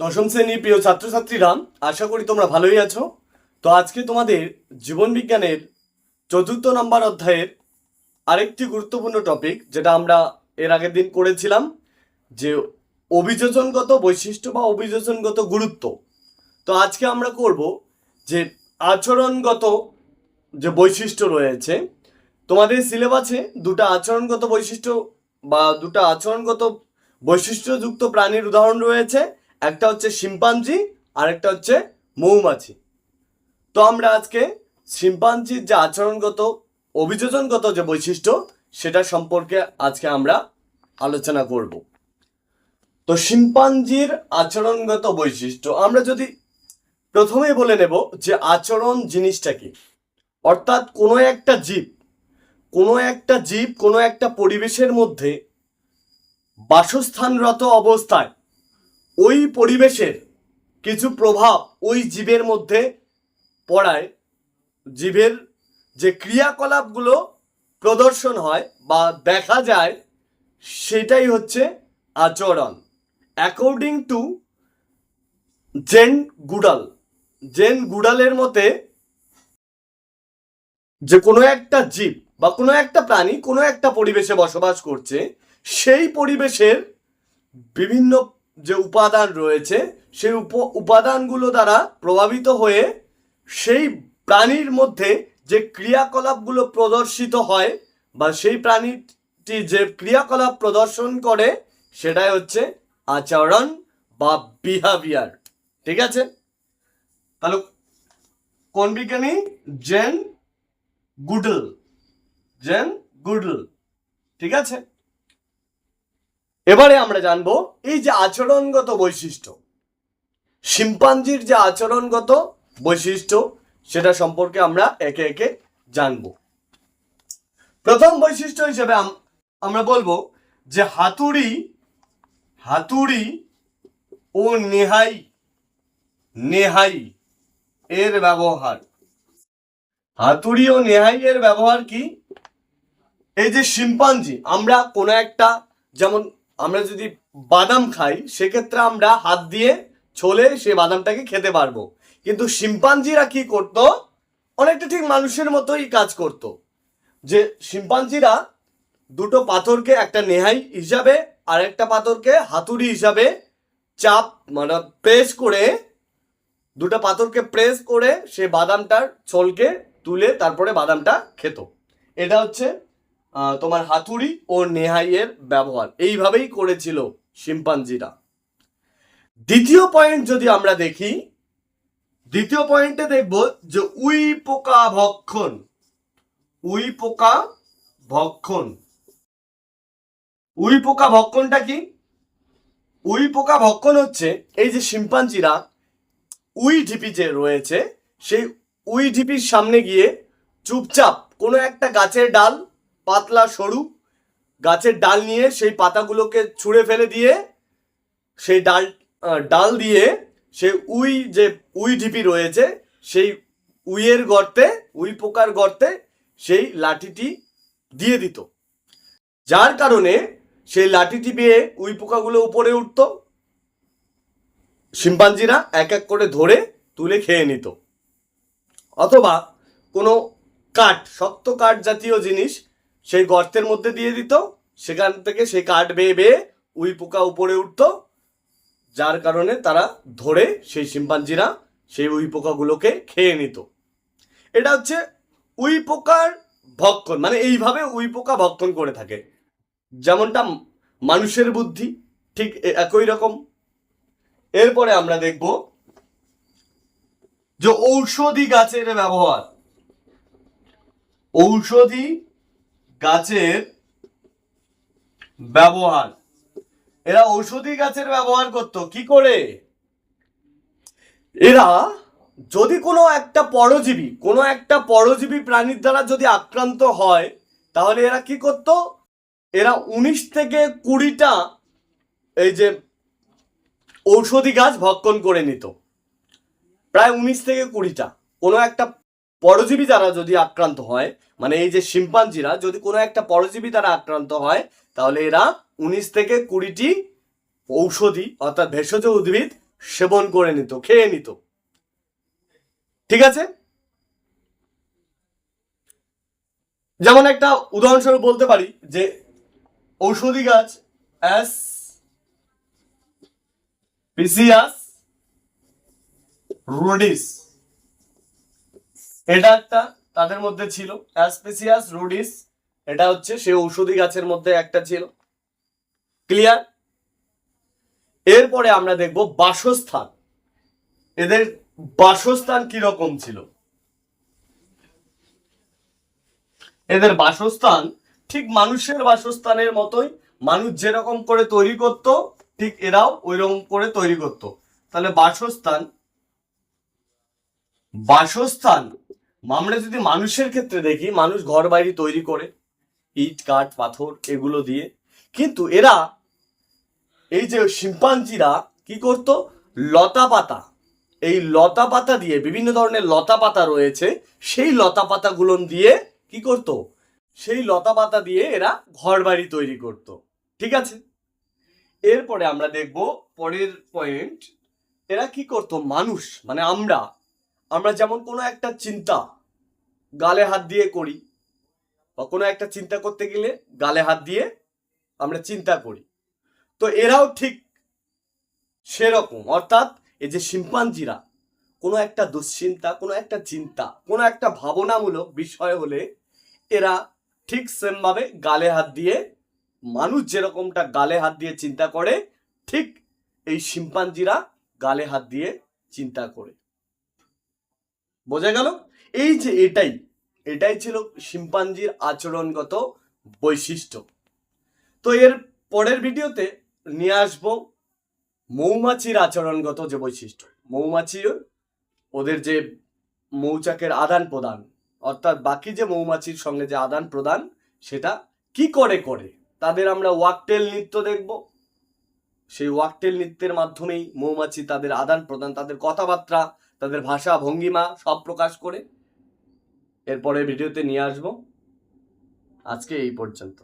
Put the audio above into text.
দশম শ্রেণির প্রিয় ছাত্রছাত্রীরা, আশা করি তোমরা ভালোই আছো। তো আজকে তোমাদের জীবন বিজ্ঞানের চতুর্থ নম্বর অধ্যায়ের আরেকটি গুরুত্বপূর্ণ টপিক যেটা আমরা এর আগের দিন করেছিলাম, যে অভিযোজনগত বৈশিষ্ট্য বা অভিযোজনগত গুরুত্ব। তো আজকে আমরা করব যে আচরণগত যে বৈশিষ্ট্য রয়েছে, তোমাদের সিলেবাসে দুটো আচরণগত বৈশিষ্ট্য বা দুটো আচরণগত বৈশিষ্ট্যযুক্ত প্রাণীর উদাহরণ রয়েছে একটা হচ্ছে শিম্পাঞ্জি আর একটা হচ্ছে মৌমাছি। তো আমরা আজকে শিম্পাঞ্জির যে আচরণগত, অভিযোজনগত যে বৈশিষ্ট্য, সেটা সম্পর্কে আজকে আমরা আলোচনা করব। তো শিম্পাঞ্জির আচরণগত বৈশিষ্ট্য, আমরা যদি প্রথমেই বলে নেব যে আচরণ জিনিসটা কি। অর্থাৎ কোনো একটা জীব, কোনো একটা জীব কোনো একটা পরিবেশের মধ্যে বাসস্থানরত অবস্থায় ওই পরিবেশের কিছু প্রভাব ওই জীবের মধ্যে পড়ায়। জীবের যে ক্রিয়াকলাপগুলো প্রদর্শন হয় বা দেখা যায়, সেটাই হচ্ছে আচরণ। According to Jane Goodall Jane গুডালের মতে, যে কোনো একটা জীব বা কোনো একটা প্রাণী কোনো একটা পরিবেশে বসবাস করছে, সেই পরিবেশের বিভিন্ন যে উপাদান রয়েছে, সেই উপ উপাদানগুলো দ্বারা প্রভাবিত হয়ে সেই প্রাণীর মধ্যে যে ক্রিয়াকলাপগুলো প্রদর্শিত হয় বা সেই প্রাণীটি যে ক্রিয়াকলাপ প্রদর্শন করে, সেটাই হচ্ছে আচরণ বা বিহেভিয়ার ঠিক আছে? তাহলে কোন বিজ্ঞানী? Jane Goodall. Jane Goodall. ঠিক আছে? এবারে আমরা জানব এই যে আচরণগত বৈশিষ্ট্য। শিম্পাঞ্জির যে আচরণগত বৈশিষ্ট্য, সেটা সম্পর্কে আমরা একে একে জানব। প্রথম বৈশিষ্ট্য হিসেবে আমরা বলব যে হাতুড়ি হাতুড়ি ও নেহাই নেহাই এর ব্যবহার। হাতুড়ি ও নেহাই এর ব্যবহার কি? এই যে শিম্পাঞ্জি, আমরা কোনো একটা যেমন আমরা যদি বাদাম খাই, সেক্ষেত্রে আমরা হাত দিয়ে ছোলে সেই বাদামটাকে খেতে পারব। কিন্তু শিম্পাঞ্জিরা কি করতো? অনেকটা ঠিক মানুষের মতোই কাজ করত। যে শিম্পাঞ্জিরা দুটো পাথরকে একটা নেহাই হিসাবে আর একটা পাথরকে হাতুড়ি হিসাবে চাপ মানে প্রেস করে, দুটো পাথরকে প্রেস করে সে বাদামটার ছোলকে তুলে তারপরে বাদামটা খেত। এটা হচ্ছে তোমার হাতুড়ি ও নেহাইয়ের ব্যবহার। এইভাবেই করেছিল শিম্পাঞ্জিরা। দ্বিতীয় পয়েন্ট যদি আমরা দেখি, দ্বিতীয় পয়েন্টে দেখব যে উই পোকা ভক্ষণ উই পোকা ভক্ষণ। উই পোকা ভক্ষণটা কি? উই পোকা ভক্ষণ হচ্ছে এই যে শিম্পাঞ্জিরা উই ঢিপি যে রয়েছে, সেই উই ঢিপির সামনে গিয়ে চুপচাপ কোনো একটা গাছের ডাল পাতলা সরু, গাছের ডাল নিয়ে সেই পাতাগুলোকে ছুঁড়ে ফেলে দিয়ে সেই ডাল ডাল দিয়ে সেই উই যে উই ঢিপি রয়েছে, সেই উইয়ের গর্তে, উই পোকার গর্তে সেই লাঠিটি দিয়ে দিত। যার কারণে সেই লাঠিটি পেয়ে উই পোকাগুলো উপরে উঠতো। শিম্পাঞ্জিরা এক এক করে ধরে তুলে খেয়ে নিত। অথবা কোনো কাঠ, শক্ত কাঠ জাতীয় জিনিস সেই গর্তের মধ্যে দিয়ে দিত, সেখান থেকে সেই কাঠ বেয়ে বেয়ে উই পোকা উপরে উঠতো, যার কারণে তারা ধরে সেই শিম্পাঞ্জিরা সেই উই পোকাগুলোকে খেয়ে নিত। এটা হচ্ছে উই পোকার ভক্ষণ মানে এইভাবে উই পোকা ভক্ষণ করে থাকে। যেমনটা মানুষের বুদ্ধি, ঠিক একই রকম। এরপরে আমরা দেখব যে ঔষধি গাছের ব্যবহার। ঔষধি গাছের ব্যবহার। এরা ঔষধি গাছের ব্যবহার করত। কি করে? এরা যদি কোনো একটা পরজীবী, কোনো একটা পরজীবী প্রাণীর দ্বারা যদি আক্রান্ত হয়, তাহলে এরা কি করত? এরা উনিশ থেকে কুড়িটা এই যে ঔষধি গাছ ভক্ষণ করে নিত। প্রায় উনিশ থেকে কুড়িটা। কোনো একটা পরজীবী দ্বারা যদি আক্রান্ত হয় মানে এই যে শিম্পাঞ্জিরা, যদি কোনো একটা পরজীবী দ্বারা আক্রান্ত হয়, তাহলে এরা উনিশ থেকে কুড়িটি ঔষধি, অর্থাৎ ভেষজ উদ্ভিদ সেবন করে নিত, খেয়ে নিত। ঠিক আছে? যেমন একটা উদাহরণস্বরূপ বলতে পারি যে, ঔষধি গাছ, অ্যাস, পিসিয়াস, রোডিস। এটা একটা তাদের মধ্যে ছিল অ্যাসপেসিয়াস রুডিস এটা হচ্ছে সে ঔষধি গাছের মধ্যে একটা ছিল। ক্লিয়ার এরপরে আমরা দেখব বাসস্থান। এদের বাসস্থান কীরকম ছিল? এদের বাসস্থান ঠিক মানুষের বাসস্থানের মতোই, মানুষ যেরকম করে তৈরি করত, ঠিক এরাও ওই রকম করে তৈরি করত। তাহলে বাসস্থান বাসস্থান আমরা যদি মানুষের ক্ষেত্রে দেখি, মানুষ ঘর বাড়ি তৈরি করে, ইট, কাঠ, পাথর এগুলো দিয়ে, কিন্তু এরা এই যে শিম্পাঞ্জিরা কি করত? লতা পাতা। এই লতা পাতা দিয়ে বিভিন্ন ধরনের লতা পাতা রয়েছে, সেই লতা পাতাগুলো দিয়ে কি করত? সেই লতা পাতা দিয়ে এরা ঘর বাড়ি তৈরি করত। ঠিক আছে? এরপরে আমরা দেখব পরের পয়েন্ট এরা কি করত? মানুষ মানে আমরা আমরা যেমন কোনো একটা চিন্তা গালে হাত দিয়ে করি, বা কোনো একটা চিন্তা করতে গেলে গালে হাত দিয়ে আমরা চিন্তা করি। তো এরাও ঠিক সেরকম। অর্থাৎ এই যে শিম্পাঞ্জিরা, কোনো একটা দুশ্চিন্তা, কোনো একটা চিন্তা, কোনো একটা ভাবনামূলক বিষয় হলে এরা ঠিক সেমভাবে গালে হাত দিয়ে, মানুষ যেরকমটা গালে হাত দিয়ে চিন্তা করে, ঠিক এই শিম্পাঞ্জিরা গালে হাত দিয়ে চিন্তা করে। বোঝা গেল? এই যে এটাই এটাই ছিল শিম্পাঞ্জির আচরণগত বৈশিষ্ট্য। তো এর পরের ভিডিওতে নিয়ে আসব মৌমাছির আচরণগত যে বৈশিষ্ট্য। মৌমাছি ওদের যে মৌচাকের আদান প্রদান, অর্থাৎ বাকি যে মৌমাছির সঙ্গে যে আদান প্রদান, সেটা কি করে করে? তাদের আমরা ওয়াকটেল নৃত্য দেখব। সেই ওয়াকটেল নৃত্যের মাধ্যমেই মৌমাছি তাদের আদান প্রদান, তাদের কথাবার্তা তাদের ভাষা ভঙ্গিমা সব প্রকাশ করে এরপরে ভিডিওতে নিয়ে আসব। আজকে এই পর্যন্ত।